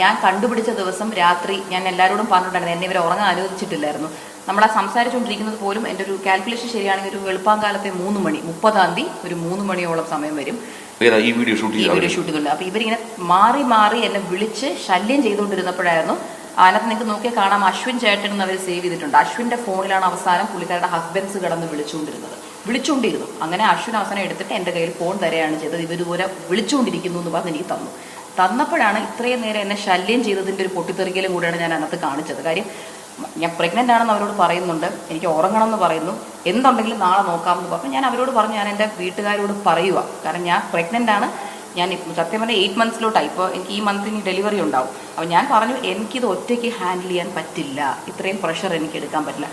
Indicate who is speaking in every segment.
Speaker 1: ഞാൻ കണ്ടുപിടിച്ച ദിവസം രാത്രി ഞാൻ എല്ലാവരോടും പറഞ്ഞിട്ടുണ്ടായിരുന്നു. എന്നെ ഇവരെ ഉറങ്ങാൻ അനുവദിച്ചിട്ടില്ലായിരുന്നു. നമ്മൾ ആ സംസാരിച്ചുകൊണ്ടിരിക്കുന്നത് പോലും എന്റെ ഒരു കാൽക്കുലേഷൻ ശരിയാണെങ്കിൽ ഒരു വെളുപ്പാങ്കാലത്തെ മൂന്ന് മണി മുപ്പതാം തീയതി ഒരു മൂന്ന് മണിയോളം സമയം വരും.
Speaker 2: ഈ വീഡിയോ ഷൂട്ട്
Speaker 1: ഈ വീഡിയോ ഷൂട്ട് ചെയ്തിട്ടുണ്ട് അപ്പൊ ഇവരിങ്ങനെ മാറി മാറി എന്നെ വിളിച്ച് ശല്യം ചെയ്തുകൊണ്ടിരുന്നപ്പോഴായിരുന്നു അതിനകത്ത് നിങ്ങൾക്ക് നോക്കിയാൽ കാണാം അശ്വിൻ ചേട്ടൻ എന്ന് അവർ സേവ് ചെയ്തിട്ടുണ്ട്. അശ്വിന്റെ ഫോണിലാണ് അവസാനം പുള്ളിക്കാരുടെ ഹസ്ബൻഡ്സ് കടന്ന് വിളിച്ചുകൊണ്ടിരുന്നത്. വിളിച്ചുകൊണ്ടിരുന്നു. അങ്ങനെ അശ്വിൻ അവസാനം എടുത്തിട്ട് എന്റെ കയ്യിൽ ഫോൺ തരെയാണ് ചെയ്തത്. ഇവരിതുപോലെ വിളിച്ചുകൊണ്ടിരിക്കുന്നു എന്ന് പറഞ്ഞ് എനിക്ക് തന്നു. തന്നപ്പോഴാണ് ഇത്രയും നേരം എന്നെ ശല്യം ചെയ്തതിന്റെ ഒരു പൊട്ടിത്തെറിക്കലും കൂടെയാണ് ഞാൻ അതിനകത്ത് കാണിച്ചത്. കാര്യം ഞാൻ പ്രഗ്നന്റ് ആണെന്ന് അവരോട് പറയുന്നുണ്ട്. എനിക്ക് ഉറങ്ങണം എന്ന് പറയുന്നു. എന്തുണ്ടെങ്കിലും നാളെ നോക്കാമെന്ന് പറഞ്ഞു. ഞാൻ അവരോട് പറഞ്ഞു ഞാൻ എന്റെ വീട്ടുകാരോട് പറയുക കാരണം ഞാൻ പ്രഗ്നന്റ് ആണ്. ഞാൻ സത്യം പറഞ്ഞാൽ എയ്റ്റ് മന്ത്സിലോട്ടായി ഇപ്പോൾ എനിക്ക് ഈ മന്ത് ഇനി ഡെലിവറി ഉണ്ടാവും. അപ്പോൾ ഞാൻ പറഞ്ഞു എനിക്കിത് ഒറ്റയ്ക്ക് ഹാൻഡിൽ ചെയ്യാൻ പറ്റില്ല. ഇത്രയും പ്രഷർ എനിക്ക് എടുക്കാൻ പറ്റില്ല.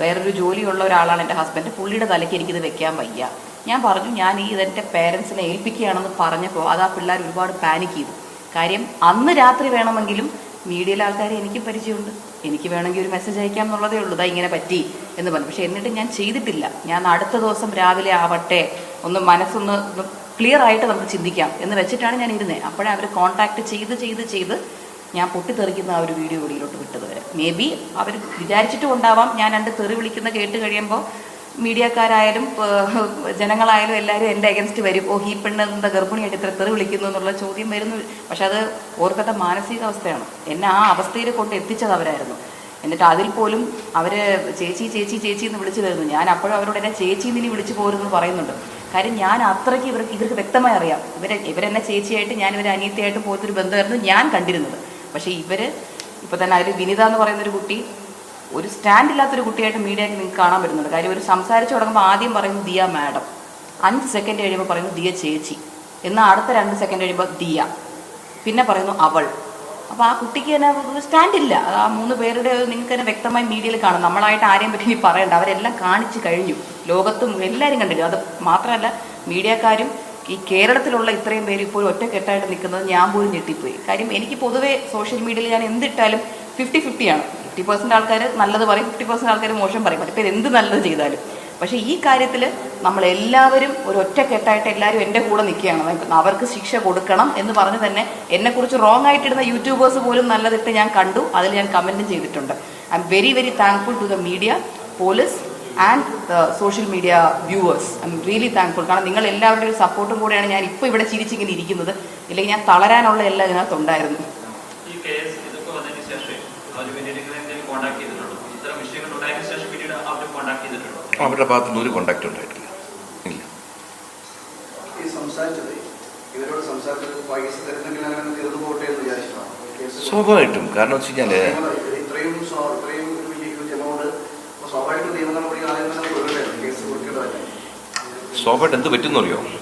Speaker 1: വേറൊരു ജോലിയുള്ള ഒരാളാണ് എന്റെ ഹസ്ബൻഡ് പുള്ളിയുടെ തലയ്ക്ക് എനിക്കിത് വെക്കാൻ വയ്യ. ഞാൻ പറഞ്ഞു ഞാൻ ഈ ഇതെന്റെ പേരൻസിനെ ഏൽപ്പിക്കുകയാണെന്ന് പറഞ്ഞപ്പോൾ അത് ആ പിള്ളേർ ഒരുപാട് പാനിക് ചെയ്തു. കാര്യം അന്ന് രാത്രി വേണമെങ്കിലും മീഡിയയിലെ ആൾക്കാരെ എനിക്ക് പരിചയമുണ്ട്. എനിക്ക് വേണമെങ്കിൽ ഒരു മെസ്സേജ് അയക്കാം എന്നുള്ളതേ ഉള്ളൂ. ഇതാ ഇങ്ങനെ പറ്റി എന്ന് പറഞ്ഞു. പക്ഷെ എന്നിട്ട് ഞാൻ ചെയ്തിട്ടില്ല. ഞാൻ അടുത്ത ദിവസം രാവിലെ ആവട്ടെ ഒന്ന് മനസ്സൊന്ന് ക്ലിയർ ആയിട്ട് നമുക്ക് ചിന്തിക്കാം എന്ന് വെച്ചിട്ടാണ് ഞാൻ ഇരുന്നത് അപ്പോഴേ അവർ കോൺടാക്ട് ചെയ്ത് ചെയ്ത് ചെയ്ത് ഞാൻ പൊട്ടിത്തെറിക്കുന്ന ആ ഒരു വീഡിയോ കൂടിയിലോട്ട് വിട്ടത് വരെ. മേ ബി അവർ വിചാരിച്ചിട്ടും ഉണ്ടാവാം. ഞാൻ രണ്ട് തെറി വിളിക്കുന്ന കേട്ട് കഴിയുമ്പോൾ മീഡിയക്കാരായാലും ജനങ്ങളായാലും എല്ലാവരും എന്റെ അഗൻസ്റ്റ് വരും. ഓ ഈ പെണ്ണ് എന്താ ഗർഭിണിയായിട്ട് ഇത്ര തെറി വിളിക്കുന്നു എന്നുള്ള ചോദ്യം വരുന്നു. പക്ഷെ അത് ഓർക്കത്തെ മാനസികാവസ്ഥയാണ് എന്നെ ആ അവസ്ഥയിൽ കൊണ്ട് എത്തിച്ചത് അവരായിരുന്നു. എന്നിട്ട് അതിൽ പോലും അവർ ചേച്ചി ചേച്ചി ചേച്ചി എന്ന് വിളിച്ചു വരുന്നു ഞാൻ അപ്പോഴും അവരോട് എന്നെ ചേച്ചി എന്ന് വിളിച്ചു പോരുന്നു പറയുന്നുണ്ട്. കാര്യം ഞാൻ അത്രയ്ക്ക് ഇവർക്ക് ഇവർക്ക് വ്യക്തമായി അറിയാം. ഇവരെ ഇവരെന്നെ ചേച്ചിയായിട്ട് ഞാൻ ഇവരെ അനിയത്തിയായിട്ട് പോലത്തൊരു ബന്ധമായിരുന്നു ഞാൻ കണ്ടിരുന്നത്. പക്ഷേ ഇവർ ഇപ്പൊ തന്നെ അതിൽ വിനിത എന്ന് പറയുന്ന ഒരു കുട്ടി ഒരു സ്റ്റാൻഡ് ഇല്ലാത്തൊരു കുട്ടിയായിട്ട് മീഡിയയിൽ നിങ്ങൾക്ക് കാണാൻ പറ്റുന്നുണ്ട്. കാര്യം ഒരു സംസാരിച്ചു തുടങ്ങുമ്പോൾ ആദ്യം പറയുന്നത് ദിയ മാഡം. അഞ്ച് സെക്കൻഡ് കഴിയുമ്പോൾ പറയുന്നു ദിയ ചേച്ചി. എന്നാൽ അടുത്ത രണ്ട് സെക്കൻഡ് കഴിയുമ്പോൾ ദിയ. പിന്നെ പറയുന്നു അവൾ. അപ്പോൾ ആ കുട്ടിക്ക് തന്നെ സ്റ്റാൻഡ് ഇല്ല. ആ മൂന്ന് പേരുടെ നിങ്ങൾക്ക് തന്നെ വ്യക്തമായി മീഡിയയിൽ കാണും. നമ്മളായിട്ട് ആരെയും പറ്റി ഇനി പറയണ്ട. അവരെല്ലാം കാണിച്ചു കഴിഞ്ഞു. ലോകത്തും എല്ലാവരും കണ്ടില്ല? അത് മാത്രമല്ല മീഡിയക്കാരും ഈ കേരളത്തിലുള്ള ഇത്രയും പേര് ഇപ്പോൾ ഒറ്റക്കെട്ടായിട്ട് നിൽക്കുന്നത് ഞാൻ പോലും ഞെട്ടിപ്പോയി. കാര്യം എനിക്ക് പൊതുവേ സോഷ്യൽ മീഡിയയിൽ ഞാൻ എന്തിട്ടാലും ഫിഫ്റ്റി ഫിഫ്റ്റിയാണ് ഫിഫ്റ്റി പെർസെന്റ് ആൾക്കാർ നല്ലത് പറയും ഫിഫ്റ്റി പെർസെന്റ് ആൾക്കാർ മോശം പറയും. മറ്റേ എന്ത് നല്ലത് ചെയ്താലും. പക്ഷേ ഈ കാര്യത്തിൽ നമ്മൾ എല്ലാവരും ഒരു ഒറ്റക്കെട്ടായിട്ട് എല്ലാവരും എന്റെ കൂടെ നിൽക്കുകയാണ്. അവർക്ക് ശിക്ഷ കൊടുക്കണം എന്ന് പറഞ്ഞ് തന്നെ എന്നെക്കുറിച്ച് റോങ് ആയിട്ടിടുന്ന യൂട്യൂബേഴ്സ് പോലും നല്ലതിട്ട് ഞാൻ കണ്ടു. അതിൽ ഞാൻ കമന്റും ചെയ്തിട്ടുണ്ട്. I am very very thankful to the media police and the social media viewers I am really thankful കാരണം നിങ്ങൾ എല്ലാവരുടെയും സപ്പോർട്ടും കൂടെയാണ് ഞാൻ ഇപ്പോൾ ഇവിടെ ചിരിച്ചിങ്ങനെ ഇരിക്കുന്നത്. ഇല്ലെങ്കിൽ ഞാൻ തളരാനുള്ള എല്ലാം ഇതിനകത്തുണ്ടായിരുന്നു
Speaker 3: ഈ കേസ് ഇതൊക്കെ വന്നതിന് ശേഷം അവർ പിന്നീട് നിങ്ങളെ എന്തെങ്കിലും കോൺടാക്ട് ചെയ്തിട്ടുണ്ടോ ഇത്തരം വിഷയങ്ങൾ ഉണ്ടായതിനു ശേഷം പിന്നീട് അവർ കോൺടാക്ട് ചെയ്തിട്ടുണ്ടോ
Speaker 2: അവരുടെ ഭാഗത്തുനിന്ന് ഒരു കോണ്ടാക്ട് ഉണ്ടായിട്ടില്ല ഇല്ല
Speaker 4: ഈ സംസാരിച്ചത് ഇവരോട് സംസാരിച്ചത് പൈസ തരുന്നെങ്കിൽ അങ്ങനെ തീർന്നു പോട്ടെ എന്ന് വിചാരിച്ചിട്ടാണ് കേസ്
Speaker 2: സ്വാഭാവികമായിട്ടും കാരണം വെച്ച് കഴിഞ്ഞാൽ
Speaker 4: നിയമങ്ങൾ ഇത്രയും സ്വ- ഇത്രയും ഒരു വലിയ ഭാഗത്തു നിന്ന് ഒരു കോണ്ടാക്റ്റ് ഉണ്ടായിട്ടില്ല. ഇല്ല. സ്വാഭാവികമായിട്ടും. കാരണം വെച്ച് കഴിഞ്ഞാൽ
Speaker 2: സ്വാഭാവികമായിട്ട് എന്ത് പറ്റുന്നറിയോ? അറിയോ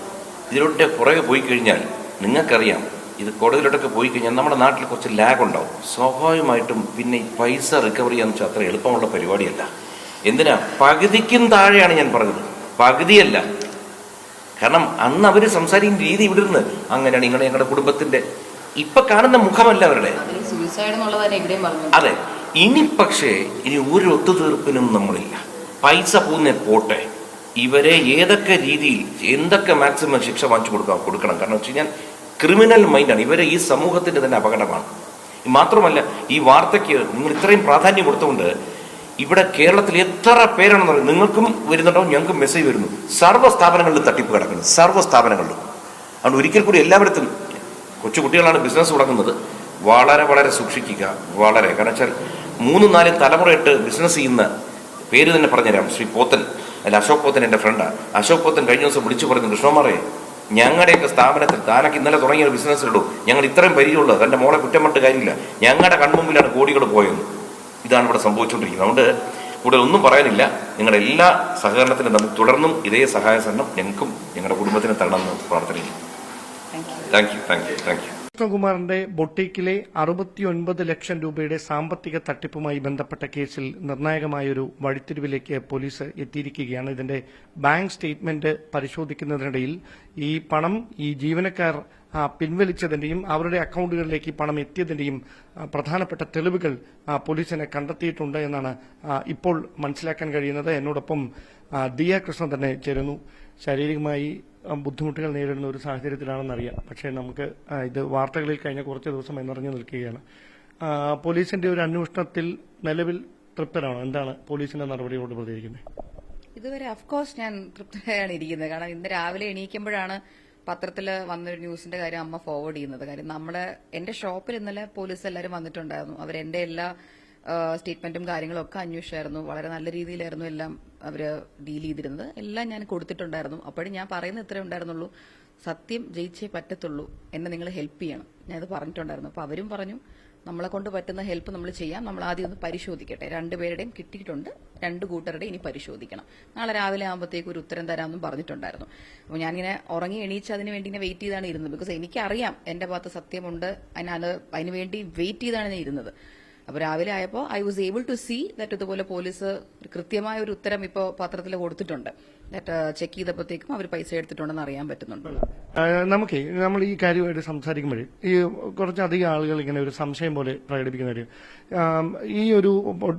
Speaker 2: ഇതിലോട്ട് പുറകെ പോയി കഴിഞ്ഞാൽ നിങ്ങൾക്കറിയാം ഇത് കോടതിയിലോട്ടൊക്കെ പോയി കഴിഞ്ഞാൽ നമ്മുടെ നാട്ടിൽ കുറച്ച് ലാഗ് ഉണ്ടാവും. സ്വാഭാവികമായിട്ടും പിന്നെ ഈ പൈസ റിക്കവർ ചെയ്യാന്ന് വെച്ചാൽ അത്ര എളുപ്പമുള്ള പരിപാടിയല്ല. എന്തിനാ? പകുതിക്കും താഴെയാണ് ഞാൻ പറഞ്ഞത്. പകുതിയല്ല. കാരണം അന്ന് അവർ സംസാരിക്കുന്ന രീതി ഇവിടെ നിന്ന് അങ്ങനെയാണ് ഇങ്ങനെ ഞങ്ങളുടെ കുടുംബത്തിന്റെ. ഇപ്പൊ കാണുന്ന മുഖമല്ല അവരുടെ. അതെ. ഇനി പക്ഷേ ഇനി ഒരു ഒത്തുതീർപ്പിനും നമ്മളില്ല. പൈസ പോകുന്ന പോട്ടെ. ഇവരെ ഏതൊക്കെ രീതിയിൽ എന്തൊക്കെ മാക്സിമം ശിക്ഷ വാങ്ങിച്ചു കൊടുക്കാം കൊടുക്കണം. കാരണം വെച്ച് കഴിഞ്ഞാൽ ക്രിമിനൽ മൈൻഡാണ് ഇവരെ ഈ സമൂഹത്തിന്റെ തന്നെ അപകടമാണ്. മാത്രമല്ല ഈ വാർത്തയ്ക്ക് നിങ്ങൾ ഇത്രയും പ്രാധാന്യം കൊടുത്തുകൊണ്ട് ഇവിടെ കേരളത്തിൽ എത്ര പേരാണെന്ന് പറയുന്നത് നിങ്ങൾക്കും വരുന്നുണ്ടാവും ഞങ്ങൾക്കും മെസ്സേജ് വരുന്നു. സർവ സ്ഥാപനങ്ങളിലും തട്ടിപ്പ് കിടക്കുന്നു. സർവ സ്ഥാപനങ്ങളിലും അതുകൊണ്ട് ഒരിക്കൽ കൂടി എല്ലാവരും കൊച്ചു കുട്ടികളാണ് ബിസിനസ് തുടങ്ങുന്നത്. വളരെ വളരെ സൂക്ഷിക്കുക. വളരെ. കാരണം വെച്ചാൽ മൂന്നും നാലും തലമുറയിട്ട് ബിസിനസ് ചെയ്യുന്ന പേര് തന്നെ പറഞ്ഞുതരാം. ശ്രീ പോത്തൻ. അല്ല അശോക് പോത്തൻ എന്റെ ഫ്രണ്ടാണ് അശോക് പോത്തൻ കഴിഞ്ഞ ദിവസം വിളിച്ചു പറഞ്ഞു കൃഷ്ണമാറെ ഞങ്ങളുടെയൊക്കെ സ്ഥാപനത്തിൽ താനൊക്കെ ഇന്നലെ തുടങ്ങിയ ബിസിനസ് ഇടൂ. ഞങ്ങൾ ഇത്രയും പരിചയമുള്ളത്. തന്റെ മോളെ കുറ്റം പറഞ്ഞിട്ട് കാര്യമില്ല. ഞങ്ങളുടെ കൺമുമ്പിലാണ് കോടികൾ പോയത്. ഇതാണ് ഇവിടെ സംഭവിച്ചുകൊണ്ടിരിക്കുന്നത്. അതുകൊണ്ട് കൂടുതൽ ഒന്നും പറയാനില്ല. നിങ്ങളുടെ എല്ലാ സഹകരണത്തിനും നമുക്ക് തുടർന്നും ഇതേ സഹായ സഹകരണം ഞങ്ങൾക്കും ഞങ്ങളുടെ കുടുംബത്തിനും തരണമെന്ന് പ്രാർത്ഥനയില്ല
Speaker 1: thank you
Speaker 2: thank you thank you
Speaker 5: കൃഷ്ണകുമാറിന്റെ ബൊട്ടീക്കിലെ അറുപത്തിയൊൻപത് ലക്ഷം രൂപയുടെ സാമ്പത്തിക തട്ടിപ്പുമായി ബന്ധപ്പെട്ട കേസിൽ നിർണായകമായൊരു വഴിത്തിരിവിലേക്ക് പോലീസ് എത്തിയിരിക്കുകയാണ്. ഇതിന്റെ ബാങ്ക് സ്റ്റേറ്റ്മെന്റ് പരിശോധിക്കുന്നതിനിടയിൽ ഈ പണം ഈ ജീവനക്കാർ പിൻവലിച്ചതിന്റെയും അവരുടെ അക്കൗണ്ടുകളിലേക്ക് പണം എത്തിയതിന്റെയും പ്രധാനപ്പെട്ട തെളിവുകൾ പോലീസിനെ കണ്ടെത്തിയിട്ടുണ്ട് എന്നാണ് ഇപ്പോൾ മനസ്സിലാക്കാൻ കഴിയുന്നത്. എന്നോടൊപ്പം ദിയ കൃഷ്ണൻ തന്നെ ചേരുന്നു. ശാരീരികമായി ബുദ്ധിമുട്ടുകൾ നേരിടുന്ന ഒരു സാഹചര്യത്തിലാണെന്നറിയാം. പക്ഷേ നമുക്ക് ഇത് വാർത്തകളിൽ കഴിഞ്ഞ കുറച്ച് ദിവസം എന്നറിഞ്ഞു നിൽക്കുകയാണ്. പോലീസിന്റെ ഒരു അന്വേഷണത്തിൽ നിലവിൽ തൃപ്തരാണോ? എന്താണ് പോലീസിന്റെ നടപടിയോട് പ്രതികരിക്കുന്നത്?
Speaker 1: ഇതുവരെ അഫ്കോഴ്സ് ഞാൻ തൃപ്തരായാണ് ഇരിക്കുന്നത്. കാരണം ഇന്ന് രാവിലെ എണീക്കുമ്പോഴാണ് പത്രത്തിൽ വന്നൊരു ന്യൂസിന്റെ കാര്യം അമ്മ ഫോർവേഡ് ചെയ്യുന്നത്. കാര്യം നമ്മുടെ എന്റെ ഷോപ്പിൽ ഇന്നലെ പോലീസ് എല്ലാവരും വന്നിട്ടുണ്ടായിരുന്നു. അവർ അവരെന്റെ എല്ലാ സ്റ്റേറ്റ്മെന്റും കാര്യങ്ങളും ഒക്കെ അന്വേഷിച്ചായിരുന്നു. വളരെ നല്ല രീതിയിലായിരുന്നു എല്ലാം അവർ ഡീൽ ചെയ്തിരുന്നത്. എല്ലാം ഞാൻ കൊടുത്തിട്ടുണ്ടായിരുന്നു. അപ്പോഴും ഞാൻ പറയുന്ന ഇത്രേ ഉണ്ടായിരുന്നുള്ളൂ. സത്യം ജയിച്ചേ പറ്റത്തുള്ളൂ. എന്നെ നിങ്ങൾ ഹെൽപ്പ് ചെയ്യണം. ഞാനത് പറഞ്ഞിട്ടുണ്ടായിരുന്നു. അപ്പൊ അവരും പറഞ്ഞു നമ്മളെ കൊണ്ട് പറ്റുന്ന ഹെൽപ്പ് നമ്മൾ ചെയ്യാം. നമ്മൾ ആദ്യം ഒന്ന് പരിശോധിക്കട്ടെ. രണ്ടുപേരുടെയും കിട്ടിയിട്ടുണ്ട്. രണ്ട് കൂട്ടരുടെ ഇനി പരിശോധിക്കണം. നാളെ രാവിലെ ആകുമ്പോഴത്തേക്ക് ഒരു ഉത്തരം തരാമെന്നും പറഞ്ഞിട്ടുണ്ടായിരുന്നു. അപ്പോൾ ഞാനിങ്ങനെ ഉറങ്ങി എണീച്ച് അതിന് വേണ്ടി ഇങ്ങനെ വെയിറ്റ് ചെയ്താണ് ഇരുന്നത്. ബിക്കോസ് എനിക്കറിയാം എന്റെ ഭാഗത്ത് സത്യമുണ്ട്. അതിനത് അതിന് വേണ്ടി വെയിറ്റ് ചെയ്താണ് ഞാൻ ഇരുന്നത്. അപ്പോൾ രാവിലെ ആയപ്പോൾ I was able to see that ഇതുപോലെ പോലീസ് കൃത്യമായ ഒരു ഉത്തരം ഇപ്പോൾ പത്രത്തിൽ കൊടുത്തിട്ടുണ്ട്. ചെക്ക് ചെയ്തപ്പോഴത്തേക്കും അവർ പൈസ എടുത്തിട്ടുണ്ടെന്ന് അറിയാൻ പറ്റുന്നുണ്ട്.
Speaker 5: നമുക്ക് നമ്മൾ ഈ കാര്യമായിട്ട് സംസാരിക്കുമ്പോഴേ ഈ കുറച്ചധികം ആളുകൾ ഇങ്ങനെ ഒരു സംശയം പോലെ പ്രകടിപ്പിക്കുന്ന ഒരു ഈ ഒരു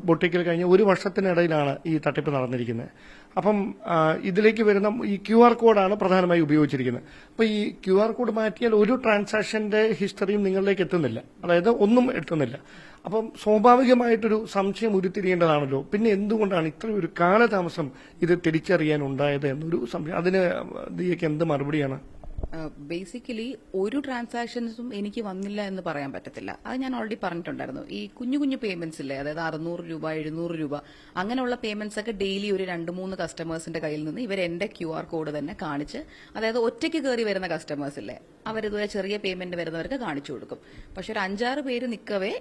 Speaker 5: ബൊട്ടിക്കൽ കഴിഞ്ഞ ഒരു വർഷത്തിനിടയിലാണ് ഈ തട്ടിപ്പ് നടന്നിരിക്കുന്നത്. അപ്പം ഇതിലേക്ക് വരുന്ന ഈ ക്യു ആർ കോഡാണ് പ്രധാനമായി ഉപയോഗിച്ചിരിക്കുന്നത്. അപ്പൊ ഈ ക്യു ആർ കോഡ് മാറ്റിയാൽ ഒരു ട്രാൻസാക്ഷന്റെ ഹിസ്റ്ററിയും നിങ്ങളിലേക്ക് എത്തുന്നില്ല. അതായത് ഒന്നും എത്തുന്നില്ല. അപ്പം സ്വാഭാവികമായിട്ടൊരു സംശയം ഉരുത്തിരിയേണ്ടതാണല്ലോ. പിന്നെ എന്തുകൊണ്ടാണ് ഇത്രയും ഒരു കാലതാമസം ഇത് തിരിച്ചറിയാൻ ഉണ്ടായത് എന്നൊരു സംശയം. അതിന് ദിയക്ക് എന്ത് മറുപടിയാണ്?
Speaker 1: ബേസിക്കലി ഒരു ട്രാൻസാക്ഷൻസും എനിക്ക് വന്നില്ല എന്ന് പറയാൻ പറ്റത്തില്ല. അത് ഞാൻ ഓൾറെഡി പറഞ്ഞിട്ടുണ്ടായിരുന്നു. ഈ കുഞ്ഞു കുഞ്ഞു പേയ്മെന്റ്സ് ഇല്ലേ അതായത് അറുന്നൂറ് രൂപ എഴുന്നൂറ് രൂപ അങ്ങനെയുള്ള പേയ്മെന്റ്സ് ഒക്കെ ഡെയിലി ഒരു രണ്ട് മൂന്ന് കസ്റ്റമേഴ്സിന്റെ കയ്യിൽ നിന്ന് ഇവർ എന്റെ ക്യു ആർ കോഡ് തന്നെ കാണിച്ച് അതായത് ഒറ്റയ്ക്ക് കയറി വരുന്ന കസ്റ്റമേഴ്സ് ഇല്ലേ അവരിതുപോലെ ചെറിയ പേയ്മെന്റ് വരുന്നവർക്ക് കാണിച്ചു കൊടുക്കും. പക്ഷെ ഒരു അഞ്ചാറ് പേര് നിൽക്കവേ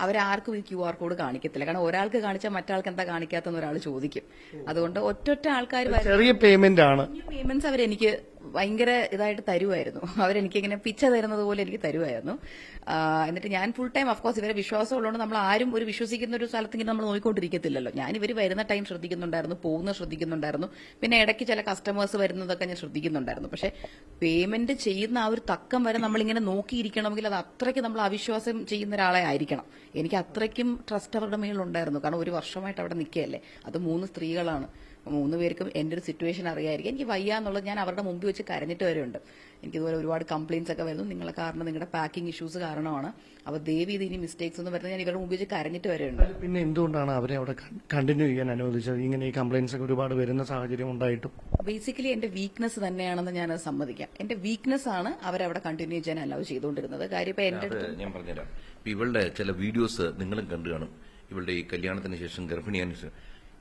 Speaker 1: അവരാർക്കും ഈ ക്യു ആർ കോഡ് കാണിക്കത്തില്ല. കാരണം ഒരാൾക്ക് കാണിച്ചാൽ മറ്റാൾക്ക് എന്താ കാണിക്കാത്തെന്ന് ഒരാൾ ചോദിക്കും. അതുകൊണ്ട് ഒറ്റൊറ്റ ആൾക്കാർ
Speaker 5: ചെറിയ പേയ്മെന്റ് ആണ്.
Speaker 1: പേയ്മെന്റ്സ് അവരെനിക്ക് ഭയങ്കര ഇതായിട്ട് തരുമായിരുന്നു അവരെനിക്ക് ഇങ്ങനെ പിച്ച തരുന്നത് പോലെ എനിക്ക് തരുമായിരുന്നു എന്നിട്ട് ഞാൻ ഫുൾ ടൈം അഫ്കോഴ്സ് ഇവരെ വിശ്വാസം ഉള്ളതുകൊണ്ട് നമ്മൾ ആരും ഒരു വിശ്വസിക്കുന്ന ഒരു സ്ഥലത്ത് ഇങ്ങനെ നമ്മൾ നോക്കിക്കൊണ്ടിരിക്കത്തില്ലല്ലോ ഞാൻ ഇവർ വരുന്ന ടൈം ശ്രദ്ധിക്കുന്നുണ്ടായിരുന്നു പോകുന്ന ശ്രദ്ധിക്കുന്നുണ്ടായിരുന്നു. പിന്നെ ഇടയ്ക്ക് ചില കസ്റ്റമേഴ്സ് വരുന്നതൊക്കെ ഞാൻ ശ്രദ്ധിക്കുന്നുണ്ടായിരുന്നു. പക്ഷെ പേയ്മെന്റ് ചെയ്യുന്ന ആ ഒരു തക്കം വരെ നമ്മളിങ്ങനെ നോക്കിയിരിക്കണമെങ്കിൽ അത് അത്രയ്ക്ക് നമ്മൾ അവിശ്വാസം ചെയ്യുന്ന ഒരാളെ ആയിരിക്കണം. എനിക്ക് അത്രയ്ക്കും ട്രസ്റ്റ് അവരുടെ മേലുണ്ടായിരുന്നു. കാരണം ഒരു വർഷമായിട്ട് അവിടെ നിൽക്കുകയല്ലേ. അത് മൂന്ന് സ്ത്രീകളാണ്. മൂന്ന് പേർക്കും എന്റെ ഒരു സിറ്റുവേഷൻ അറിയായിരിക്കും. എനിക്ക് വയ്യ എന്നുള്ളത് ഞാൻ അവരുടെ മുമ്പിൽ വെച്ച് കരഞ്ഞിട്ട് വരെയുണ്ട് എനിക്കിതുപോലെ ഒരുപാട് കംപ്ലയിൻസ് ഒക്കെ വരുന്നു. നിങ്ങളെ കാരണം നിങ്ങളുടെ പാക്കിംഗ് ഇഷ്യൂസ് കാരണമാണ്. അപ്പോൾ ദേവി ഇത് ഇനി മിസ്റ്റേക്സ് എന്ന് വരുന്നത് ഞാൻ ഇവരുടെ മുമ്പിൽ വെച്ച് കരഞ്ഞിട്ട് വരെയുണ്ട്
Speaker 5: പിന്നെ എന്തുകൊണ്ടാണ് അവരെ അവിടെ കണ്ടിന്യൂ ചെയ്യാൻ അനുവദിച്ചത്? ഇങ്ങനെ ഈ കംപ്ലയിൻസ് ഒക്കെ ഒരുപാട് വരുന്ന സാഹചര്യം ഉണ്ടായിട്ടും?
Speaker 1: ബേസിക്കലി എന്റെ വീക്ക്നെസ് തന്നെയാണെന്ന് ഞാൻ സമ്മതിക്കാം. എന്റെ വീക്ക്നെസ് ആണ് അവരവിടെ കണ്ടിന്യൂ ചെയ്യാൻ അലവ് ചെയ്തുകൊണ്ടിരുന്നത്. കാര്യം ഇപ്പൊ എന്റെ
Speaker 2: ഞാൻ പറഞ്ഞുതരാം. ഇവളുടെ ചില വീഡിയോസ് നിങ്ങളും കണ്ടു കാണും. ഇവളുടെ ഈ കല്യാണത്തിന് ശേഷം ഗർഭിണിയാന് ശേഷം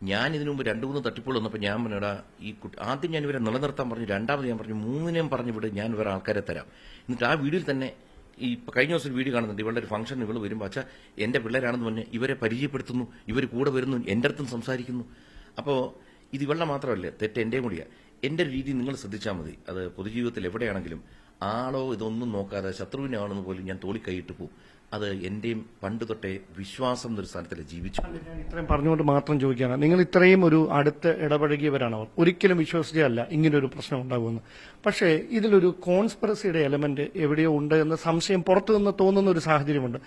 Speaker 2: ഞാൻ ഇതിനു മുമ്പ് രണ്ടു മൂന്ന് തട്ടിപ്പുകൾ വന്നപ്പോൾ ഞാൻ പറഞ്ഞടാ ഈ കുട്ടി ആദ്യം ഞാൻ ഇവരെ നിലനിർത്താൻ പറഞ്ഞു രണ്ടാമത് ഞാൻ പറഞ്ഞു മൂന്നിനെയും പറഞ്ഞു വിട് ഞാൻ വേറെ ആൾക്കാരെ തരാം. എന്നിട്ട് ആ വീഡിയോയിൽ തന്നെ ഈ കഴിഞ്ഞ ദിവസം വീഡിയോ കാണുന്നുണ്ട് ഇവളുടെ ഒരു ഫംഗ്ഷൻ ഇവൾ വരുമ്പോൾ അച്ഛാ എന്റെ പിള്ളേരാണെന്ന് പറഞ്ഞ് ഇവരെ പരിചയപ്പെടുത്തുന്നു ഇവർ കൂടെ വരുന്നു എന്റെ അടുത്തും സംസാരിക്കുന്നു. അപ്പോൾ ഇത് ഇവളുടെ മാത്രമല്ലേ തെറ്റ് എന്റെയും കൂടിയാ. എന്റെ രീതി നിങ്ങൾ ശ്രദ്ധിച്ചാൽ മതി. അത് പൊതുജീവിതത്തിൽ എവിടെയാണെങ്കിലും ആളോ ഇതൊന്നും നോക്കാതെ ശത്രുവിനാണെന്ന് പോലും ഞാൻ തോളി കൈയിട്ട് പോകും അത് എന്റെയും പണ്ട് തൊട്ടേ വിശ്വാസം എന്നൊരു സ്ഥാനത്തിൽ ജീവിച്ചു
Speaker 5: ഇത്രയും പറഞ്ഞുകൊണ്ട് മാത്രം ചോദിക്കുകയാണ്. നിങ്ങൾ ഇത്രയും ഒരു അടുത്ത് ഇടപഴകിയവരാണ്? അവർ ഒരിക്കലും വിശ്വസിച്ചല്ല ഇങ്ങനൊരു പ്രശ്നം ഉണ്ടാകുമെന്ന്. പക്ഷേ ഇതിലൊരു കോൺസ്പിറസിയുടെ എലമെന്റ് എവിടെയോ ഉണ്ട് എന്ന സംശയം പുറത്തു നിന്ന് തോന്നുന്ന ഒരു സാഹചര്യമുണ്ട്.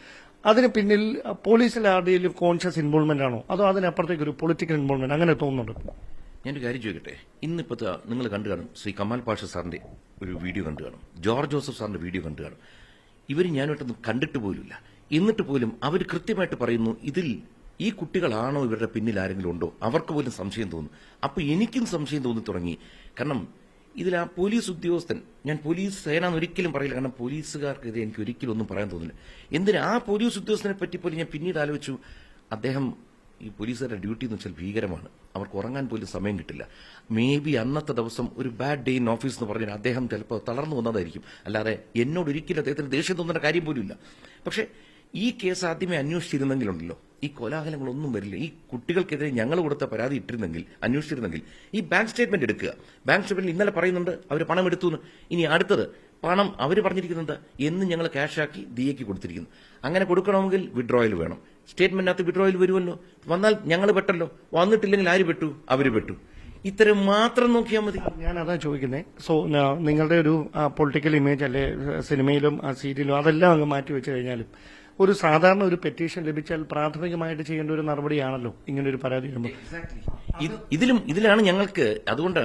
Speaker 5: അതിന് പിന്നിൽ പോലീസിൽ ആരുടെയും കോൺഷ്യസ് ഇൻവോൾവ്മെന്റ് ആണോ? അതോ അതിനപ്പുറത്തേക്ക് ഒരു പൊളിറ്റിക്കൽ ഇൻവോൾവ്മെന്റ് അങ്ങനെ തോന്നുന്നുണ്ട്?
Speaker 2: ഞാനൊരു കാര്യം ചോദിക്കട്ടെ? ഇന്നിപ്പോ നിങ്ങൾ കണ്ടു കാണും ശ്രീ കമാൽ പാഷ സാറിന്റെ ഒരു വീഡിയോ കണ്ടു കാണും. ജോർജ് ജോസഫ് സാറിന്റെ വീഡിയോ കണ്ടു കാണും. ഇവർ ഞാനായിട്ടൊന്നും കണ്ടിട്ട് പോലുമില്ല. എന്നിട്ട് പോലും അവർ കൃത്യമായിട്ട് പറയുന്നു ഇതിൽ ഈ കുട്ടികളാണോ ഇവരുടെ പിന്നിൽ ആരെങ്കിലും ഉണ്ടോ? അവർക്ക് പോലും സംശയം തോന്നുന്നു അപ്പൊ എനിക്കും സംശയം തോന്നി തുടങ്ങി. കാരണം ഇതിൽ ആ പോലീസ് ഉദ്യോഗസ്ഥൻ ഞാൻ പോലീസ് സേന ഒരിക്കലും പറയില്ല. കാരണം പോലീസുകാർക്കെതിരെ എനിക്ക് ഒരിക്കലും ഒന്നും പറയാൻ തോന്നില്ല. എന്തിനാ ആ പോലീസ് ഉദ്യോഗസ്ഥനെ പറ്റി പോലും ഞാൻ പിന്നീട് ആലോചിച്ചു? അദ്ദേഹം ഈ പോലീസുകാരുടെ ഡ്യൂട്ടി എന്ന് വെച്ചാൽ ഭീകരമാണ്. അവർക്ക് ഉറങ്ങാൻ പോലും സമയം കിട്ടില്ല. മേ ബി അന്നത്തെ ദിവസം ഒരു ബാഡ് ഡേ ഇൻ ഓഫീസ് എന്ന് പറഞ്ഞാൽ അദ്ദേഹം ചിലപ്പോൾ തളർന്നു വന്നതായിരിക്കും. അല്ലാതെ എന്നോട് ഒരിക്കലും അദ്ദേഹത്തിന് ദേഷ്യം തോന്നുന്ന കാര്യം പോലും ഇല്ല. പക്ഷേ ഈ കേസ് ആദ്യമേ അന്വേഷിച്ചിരുന്നെങ്കിലുണ്ടല്ലോ. ഈ കോലാഹലങ്ങളൊന്നും വരില്ല. ഈ കുട്ടികൾക്കെതിരെ ഞങ്ങൾ കൊടുത്ത പരാതി ഇട്ടിരുന്നെങ്കിൽ അന്വേഷിച്ചിരുന്നെങ്കിൽ ഈ ബാങ്ക് സ്റ്റേറ്റ്മെന്റ് എടുക്കുക. ബാങ്ക് സ്റ്റേറ്റ്മെന്റ് ഇന്നലെ പറയുന്നുണ്ട് അവർ പണം എടുത്തു ഇനി അടുത്തത് പണം അവർ പറഞ്ഞിരിക്കുന്നുണ്ട് എന്ന് ഞങ്ങൾ ക്യാഷാക്കി ദിയയ്ക്ക് കൊടുത്തിരിക്കുന്നു. അങ്ങനെ കൊടുക്കണമെങ്കിൽ വിഡ്രോയൽ വേണം. സ്റ്റേറ്റ്മെന്റിനകത്ത് വിഡ്രോയിൽ വരുമല്ലോ? വന്നാൽ ഞങ്ങൾ പെട്ടല്ലോ. വന്നിട്ടില്ലെങ്കിൽ ആര് പെട്ടു? അവർ പെട്ടു. ഇത്തരം മാത്രം നോക്കിയാൽ മതി.
Speaker 5: ഞാൻ അതാ ചോദിക്കുന്നത് സോ നിങ്ങളുടെ ഒരു പൊളിറ്റിക്കൽ ഇമേജ് അല്ലെ സിനിമയിലും ആ സീരിയലും അതെല്ലാം അങ്ങ് മാറ്റി വെച്ച് കഴിഞ്ഞാലും ഒരു സാധാരണ ഒരു പെറ്റീഷൻ ലഭിച്ചാൽ പ്രാഥമികമായിട്ട് ചെയ്യേണ്ട ഒരു നടപടിയാണല്ലോ ഇങ്ങനെ ഒരു പരാതി വരുമ്പോൾ.
Speaker 2: ഇതിലും ഇതിലാണ് ഞങ്ങൾക്ക് അതുകൊണ്ട്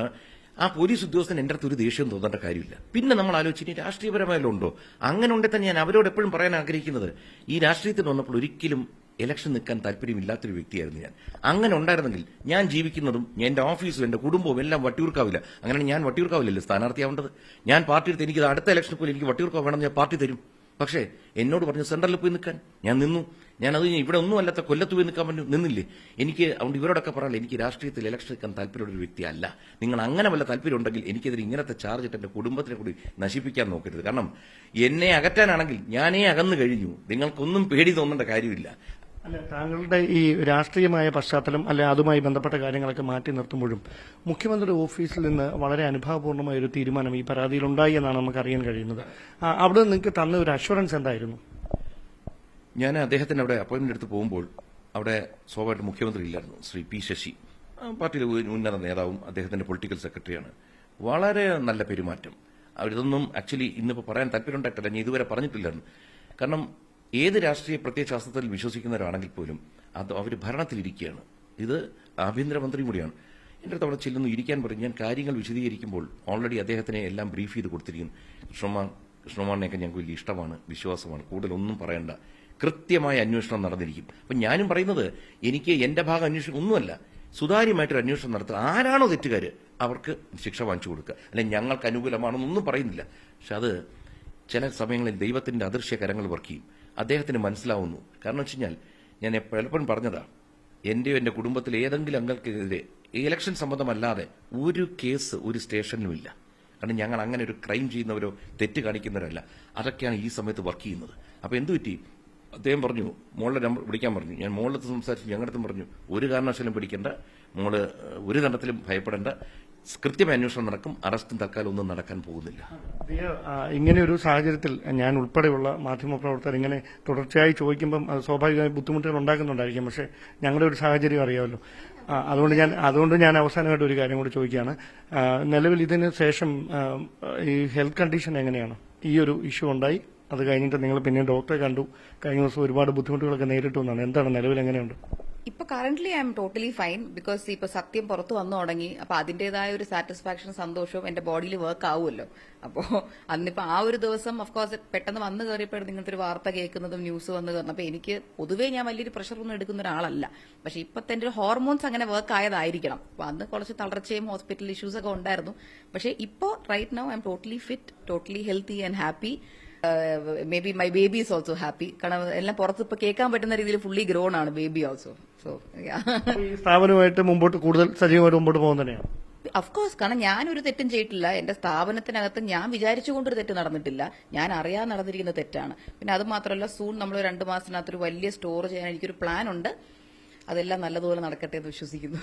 Speaker 2: ആ പോലീസ് ഉദ്യോഗസ്ഥൻ എന്റെ അടുത്ത് ഒരു ദേഷ്യം തോന്നേണ്ട കാര്യമില്ല. പിന്നെ നമ്മൾ ആലോചിച്ചിട്ട് രാഷ്ട്രീയപരമായാലും ഉണ്ടോ? അങ്ങനെ ഉണ്ടെങ്കിൽ തന്നെ ഞാൻ അവരോട് എപ്പോഴും പറയാൻ ആഗ്രഹിക്കുന്നത് ഈ രാഷ്ട്രീയത്തിൽ വന്നപ്പോൾ ഒരിക്കലും ഇലക്ഷൻ നിൽക്കാൻ താല്പര്യമില്ലാത്തൊരു വ്യക്തിയായിരുന്നു ഞാൻ. അങ്ങനെ ഉണ്ടായിരുന്നെങ്കിൽ ഞാൻ ജീവിക്കുന്നതും എന്റെ ഓഫീസും എന്റെ കുടുംബവും എല്ലാം വട്ടിയൂർക്കാവില്ല അങ്ങനെ ഞാൻ വട്ടിയൂർക്കാവില്ലല്ലോ സ്ഥാനാർത്ഥിയാവേണ്ടത്? ഞാൻ പാർട്ടി എടുത്ത് എനിക്ക് അടുത്ത ഇലക്ഷൻ പോലും എനിക്ക് വട്ടിയൂർക്കാവ് വേണമെന്ന് ഞാൻ പാർട്ടി തരും. പക്ഷേ എന്നോട് പറഞ്ഞു സെൻട്രലിൽ പോയി നിൽക്കാൻ. ഞാൻ നിന്നു. ഞാൻ അത് ഇവിടെ ഒന്നും അല്ലാത്ത കൊല്ലത്ത് പോയി നിൽക്കാൻ പറ്റും നിന്നില്ലേ? എനിക്ക് അതുകൊണ്ട് ഇവരോടൊക്കെ പറയാനുള്ള എനിക്ക് രാഷ്ട്രീയത്തിൽ ഇലക്ഷൻ നിൽക്കാൻ താല്പര്യമുള്ള ഒരു വ്യക്തിയല്ല. നിങ്ങൾ അങ്ങനെ വല്ല താല്പര്യം ഉണ്ടെങ്കിൽ എനിക്കെതിരെ ഇങ്ങനത്തെ ചാർജ് ഇട്ട് എന്റെ കുടുംബത്തിനെ കൂടി നശിപ്പിക്കാൻ നോക്കരുത്. കാരണം എന്നെ അകറ്റാനാണെങ്കിൽ ഞാനേ അകന്നു കഴിഞ്ഞു. നിങ്ങൾക്കൊന്നും പേടി തോന്നേണ്ട കാര്യമില്ല.
Speaker 5: അല്ല താങ്കളുടെ ഈ രാഷ്ട്രീയമായ പശ്ചാത്തലം അല്ലെ അതുമായി ബന്ധപ്പെട്ട കാര്യങ്ങളൊക്കെ മാറ്റി നിർത്തുമ്പോഴും മുഖ്യമന്ത്രിയുടെ ഓഫീസിൽ നിന്ന് വളരെ അനുഭാവപൂർണമായ ഒരു തീരുമാനം ഈ പരാതിയിൽ ഉണ്ടായി എന്നാണ് നമുക്ക് അറിയാൻ കഴിയുന്നത്. അവിടെ നിങ്ങൾക്ക് തന്ന ഒരു അഷുറൻസ് എന്തായിരുന്നു?
Speaker 2: ഞാൻ അദ്ദേഹത്തിന് അവിടെ അപ്പോയിന്റ്മെന്റ് എടുത്ത് പോകുമ്പോൾ അവിടെ സ്വാഭാവികമായിട്ട് മുഖ്യമന്ത്രി ഇല്ലായിരുന്നു ശ്രീ പി ശശി. പാർട്ടിയിലെ ഉന്നത നേതാവും അദ്ദേഹത്തിന്റെ പൊളിറ്റിക്കൽ സെക്രട്ടറിയാണ് വളരെ നല്ല പെരുമാറ്റം. അവരിതൊന്നും ആക്ച്വലി ഇന്നിപ്പോൾ പറയാൻ താല്പര്യമുണ്ടായിട്ടില്ല ഞാൻ ഇതുവരെ പറഞ്ഞിട്ടില്ലായിരുന്നു. കാരണം ഏത് രാഷ്ട്രീയ പ്രത്യയശാസ്ത്രത്തിൽ വിശ്വസിക്കുന്നവരാണെങ്കിൽ പോലും അത് അവർ ഭരണത്തിലിരിക്കുകയാണ്. ഇത് ആഭ്യന്തരമന്ത്രിയും കൂടിയാണ്. അടുത്ത് അവിടെ ചെല്ലുന്നു. ഇരിക്കാൻ പറഞ്ഞു ഞാൻ കാര്യങ്ങൾ വിശദീകരിക്കുമ്പോൾ ഓൾറെഡി അദ്ദേഹത്തിനെ എല്ലാം ബ്രീഫ് ചെയ്ത് കൊടുത്തിരിക്കുന്നു. കൃഷ്ണമാർ കൃഷ്ണമാറിനെയൊക്കെ ഞങ്ങൾക്ക് വലിയ ഇഷ്ടമാണ്. വിശ്വാസമാണ്. കൂടുതലൊന്നും പറയണ്ട. കൃത്യമായ അന്വേഷണം നടന്നിരിക്കും. അപ്പം ഞാനും പറയുന്നത് എനിക്ക് എന്റെ ഭാഗം അന്വേഷണം ഒന്നുമല്ല. സുതാര്യമായിട്ടൊരു അന്വേഷണം നടത്തുക. ആരാണോ തെറ്റുകാർ അവർക്ക് ശിക്ഷ വാങ്ങിച്ചു കൊടുക്കുക. അല്ലെങ്കിൽ ഞങ്ങൾക്ക് അനുകൂലമാണെന്നൊന്നും പറയുന്നില്ല. പക്ഷെ അത് ചില സമയങ്ങളിൽ ദൈവത്തിന്റെ അദൃശ്യ കരങ്ങൾ വർക്ക് ചെയ്യും. അദ്ദേഹത്തിന് മനസ്സിലാവുന്നു. കാരണം വെച്ച് ഞാൻ പലപ്പോഴും പറഞ്ഞതാ എന്റെയോ എന്റെ കുടുംബത്തിലെ ഏതെങ്കിലും അംഗങ്ങൾക്കെതിരെ ഇലക്ഷൻ സംബന്ധമല്ലാതെ ഒരു കേസ് ഒരു സ്റ്റേഷനിലുമില്ല കാരണം ഞങ്ങൾ അങ്ങനെ ഒരു ക്രൈം ചെയ്യുന്നവരോ തെറ്റ് കാണിക്കുന്നവരല്ല. അതൊക്കെയാണ് ഈ സമയത്ത് വർക്ക് ചെയ്യുന്നത്. അപ്പൊ എന്തു പറ്റി? അദ്ദേഹം പറഞ്ഞു മോളുടെ നമ്പർ വിളിക്കാൻ പറഞ്ഞു. ഞാൻ മോളടുത്ത് സംസാരിച്ചു ഞങ്ങളുടെ അടുത്തും പറഞ്ഞു ഒരു കാരണവശാലും പിടിക്കേണ്ട. മോൾ ഒരു തരത്തിലും ഭയപ്പെടേണ്ട. കൃത്യമായ അന്വേഷണം നടക്കും. അറസ്റ്റും തൽക്കാലം ഒന്നും നടക്കാൻ പോകുന്നില്ല.
Speaker 5: ഇങ്ങനെയൊരു സാഹചര്യത്തിൽ ഞാൻ ഉൾപ്പെടെയുള്ള മാധ്യമപ്രവർത്തകർ ഇങ്ങനെ തുടർച്ചയായി ചോദിക്കുമ്പം അത് സ്വാഭാവികമായി ബുദ്ധിമുട്ടുകൾ ഉണ്ടാക്കുന്നുണ്ടായിരിക്കും. പക്ഷേ ഞങ്ങളുടെ ഒരു സാഹചര്യം അറിയാമല്ലോ. അതുകൊണ്ട് ഞാൻ അതുകൊണ്ട് ഞാൻ അവസാനമായിട്ട് ഒരു കാര്യം കൂടി ചോദിക്കുകയാണ്. നിലവിൽ ഇതിന് ശേഷം ഈ ഹെൽത്ത് കണ്ടീഷൻ എങ്ങനെയാണ്? ഈ ഒരു ഇഷ്യൂ ഉണ്ടായി. അത് കഴിഞ്ഞിട്ട് നിങ്ങൾ പിന്നെ ഡോക്ടറെ കണ്ടു. കഴിഞ്ഞ ദിവസം ഒരുപാട് ബുദ്ധിമുട്ടുകളൊക്കെ നേരിട്ടു എന്നാണ്. എന്താണ് നിലവിൽ എങ്ങനെയുണ്ട്?
Speaker 1: ഇപ്പൊ currently I'm totally fine because ഇപ്പൊ സത്യം പുറത്തു വന്നു തുടങ്ങി. അപ്പൊ അതിന്റേതായ ഒരു സാറ്റിസ്ഫാക്ഷൻ സന്തോഷവും എന്റെ ബോഡിയിൽ വർക്ക് ആവുമല്ലോ. അപ്പോ അന്നിപ്പോ ആ ഒരു ദിവസം കോഴ്സ് പെട്ടെന്ന് വന്നു കയറിയപ്പോഴും ഇങ്ങനത്തെ ഒരു വാർത്ത കേൾക്കുന്നതും ന്യൂസ് വന്നു അപ്പൊ എനിക്ക് പൊതുവേ ഞാൻ വലിയൊരു പ്രഷർ ഒന്നും എടുക്കുന്ന ഒരാളല്ല. പക്ഷെ ഇപ്പത്തെ എന്റെ ഹോർമോൺസ് അങ്ങനെ വർക്ക് ആയതായിരിക്കണം. അപ്പൊ അന്ന് കുറച്ച് തളർച്ചയും ഹോസ്പിറ്റൽ ഇഷ്യൂസ് ഒക്കെ ഉണ്ടായിരുന്നു. പക്ഷെ ഇപ്പോ right now I'm totally fit totally healthy and happy maybe my baby is also happy കാരണം എല്ലാം പുറത്ത് ഇപ്പൊ കേൾക്കാൻ പറ്റുന്ന രീതിയിൽ ഫുള്ളി ഗ്രോൺ ആണ് ബേബി ഓൾസോ സോ
Speaker 5: സ്ഥാപനമായിട്ട് മുമ്പോട്ട് കൂടുതൽ സജീവമായിട്ട് മുമ്പോട്ട് പോകുന്ന തന്നെയാണ്?
Speaker 1: അഫ്കോഴ്സ് കാരണം ഞാനൊരു തെറ്റും ചെയ്തിട്ടില്ല. എന്റെ സ്ഥാപനത്തിനകത്ത് ഞാൻ വിചാരിച്ചുകൊണ്ടൊരു തെറ്റ് നടന്നിട്ടില്ല. ഞാൻ അറിയാതെ നടന്നിരിക്കുന്ന തെറ്റാണ്. പിന്നെ അത് മാത്രമല്ല സൂൺ നമ്മൾ രണ്ടു മാസത്തിനകത്ത് ഒരു വലിയ സ്റ്റോർ ചെയ്യാൻ എനിക്കൊരു പ്ലാൻ ഉണ്ട്. അതെല്ലാം നല്ലതുപോലെ നടക്കട്ടെ എന്ന് വിശ്വസിക്കുന്നു.